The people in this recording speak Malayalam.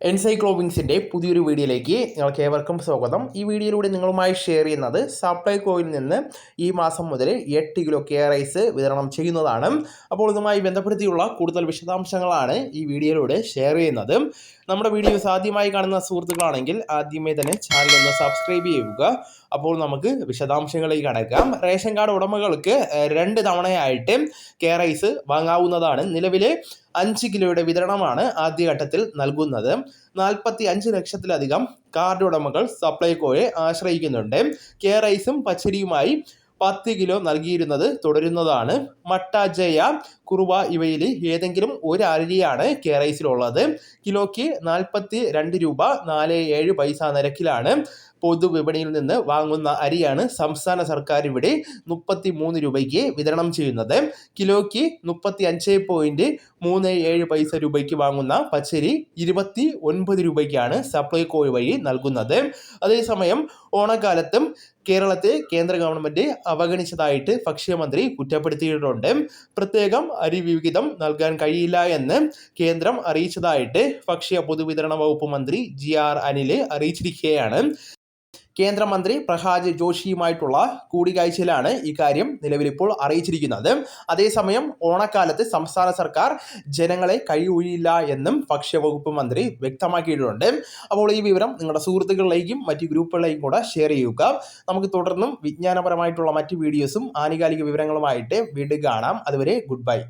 എൻസൈക്ലോവിങ്സിന്റെ പുതിയൊരു വീഡിയോയിലേക്ക് നിങ്ങൾക്ക് ഏവർക്കും സ്വാഗതം. ഈ വീഡിയോയിലൂടെ നിങ്ങളുമായി ഷെയർ ചെയ്യുന്നത് സപ്ലൈകോയിൽ നിന്ന് ഈ മാസം മുതൽ എട്ട് കിലോ കെ റൈസ് വിതരണം ചെയ്യുന്നതാണ്. അപ്പോൾ ഇതുമായി ബന്ധപ്പെടുത്തിയുള്ള കൂടുതൽ വിശദാംശങ്ങളാണ് ഈ വീഡിയോയിലൂടെ ഷെയർ ചെയ്യുന്നത്. നമ്മുടെ വീഡിയോസ് ആദ്യമായി കാണുന്ന സുഹൃത്തുക്കളാണെങ്കിൽ ആദ്യമേ തന്നെ ചാനൽ ഒന്ന് സബ്സ്ക്രൈബ് ചെയ്യുക. അപ്പോൾ നമുക്ക് വിശദാംശങ്ങളിലേക്ക് കടക്കാം. റേഷൻ കാർഡ് ഉടമകൾക്ക് രണ്ട് തവണയായിട്ട് കെ റൈസ് വാങ്ങാവുന്നതാണ്. നിലവിലെ അഞ്ച് കിലോയുടെ വിതരണമാണ് ആദ്യഘട്ടത്തിൽ നൽകുന്നത്. നാൽപ്പത്തി അഞ്ച് ലക്ഷത്തിലധികം കാർഡ് ഉടമകൾ സപ്ലൈകോയെ ആശ്രയിക്കുന്നുണ്ട്. കെ പച്ചരിയുമായി പത്ത് കിലോ നൽകിയിരുന്നത് തുടരുന്നതാണ്. മട്ട ജയ കുറുവ ഇവയിൽ ഏതെങ്കിലും ഒരു അരിയാണ് കെ റൈസിലുള്ളത് കിലോയ്ക്ക് നാൽപ്പത്തി രണ്ട് രൂപ നാല് ഏഴ് പൈസ നിരക്കിലാണ്. പൊതുവിപണിയിൽ നിന്ന് വാങ്ങുന്ന അരിയാണ് സംസ്ഥാന സർക്കാർ ഇവിടെ മുപ്പത്തി മൂന്ന് രൂപയ്ക്ക് വിതരണം ചെയ്യുന്നത്. കിലോയ്ക്ക് മുപ്പത്തി അഞ്ച് പോയിന്റ് മൂന്ന് ഏഴ് പൈസ രൂപയ്ക്ക് വാങ്ങുന്ന പച്ചരി ഇരുപത്തി ഒൻപത് രൂപയ്ക്കാണ് സപ്ലൈകോ വഴി നൽകുന്നത്. അതേസമയം ഓണക്കാലത്തും കേരളത്തെ കേന്ദ്ര ഗവൺമെന്റ് അവഗണിച്ചതായിട്ട് ഭക്ഷ്യമന്ത്രി കുറ്റപ്പെടുത്തിയിട്ടുണ്ട്. പ്രത്യേകം അരി വിഹിതം നൽകാൻ കഴിയില്ല എന്ന് കേന്ദ്രം അറിയിച്ചതായിട്ട് ഭക്ഷ്യ പൊതുവിതരണ വകുപ്പ് മന്ത്രി ജി ആർ അനിൽ അറിയിച്ചിരിക്കുകയാണ്. കേന്ദ്രമന്ത്രി പ്രഹ്ലാദ് ജോഷിയുമായിട്ടുള്ള കൂടിക്കാഴ്ചയിലാണ് ഇക്കാര്യം നിലവിലിപ്പോൾ അറിയിച്ചിരിക്കുന്നത്. അതേസമയം ഓണക്കാലത്ത് സംസ്ഥാന സർക്കാർ ജനങ്ങളെ കഴിയൊഴിയില്ല എന്നും ഭക്ഷ്യവകുപ്പ് മന്ത്രി വ്യക്തമാക്കിയിട്ടുണ്ട്. അപ്പോൾ ഈ വിവരം നിങ്ങളുടെ സുഹൃത്തുക്കളിലേക്കും മറ്റ് ഗ്രൂപ്പുകളിലേക്കും കൂടെ ഷെയർ ചെയ്യുക. നമുക്ക് തുടർന്നും വിജ്ഞാനപരമായിട്ടുള്ള മറ്റ് വീഡിയോസും ആനുകാലിക വിവരങ്ങളുമായിട്ട് വീണ്ടും കാണാം. അതുവരെ ഗുഡ് ബൈ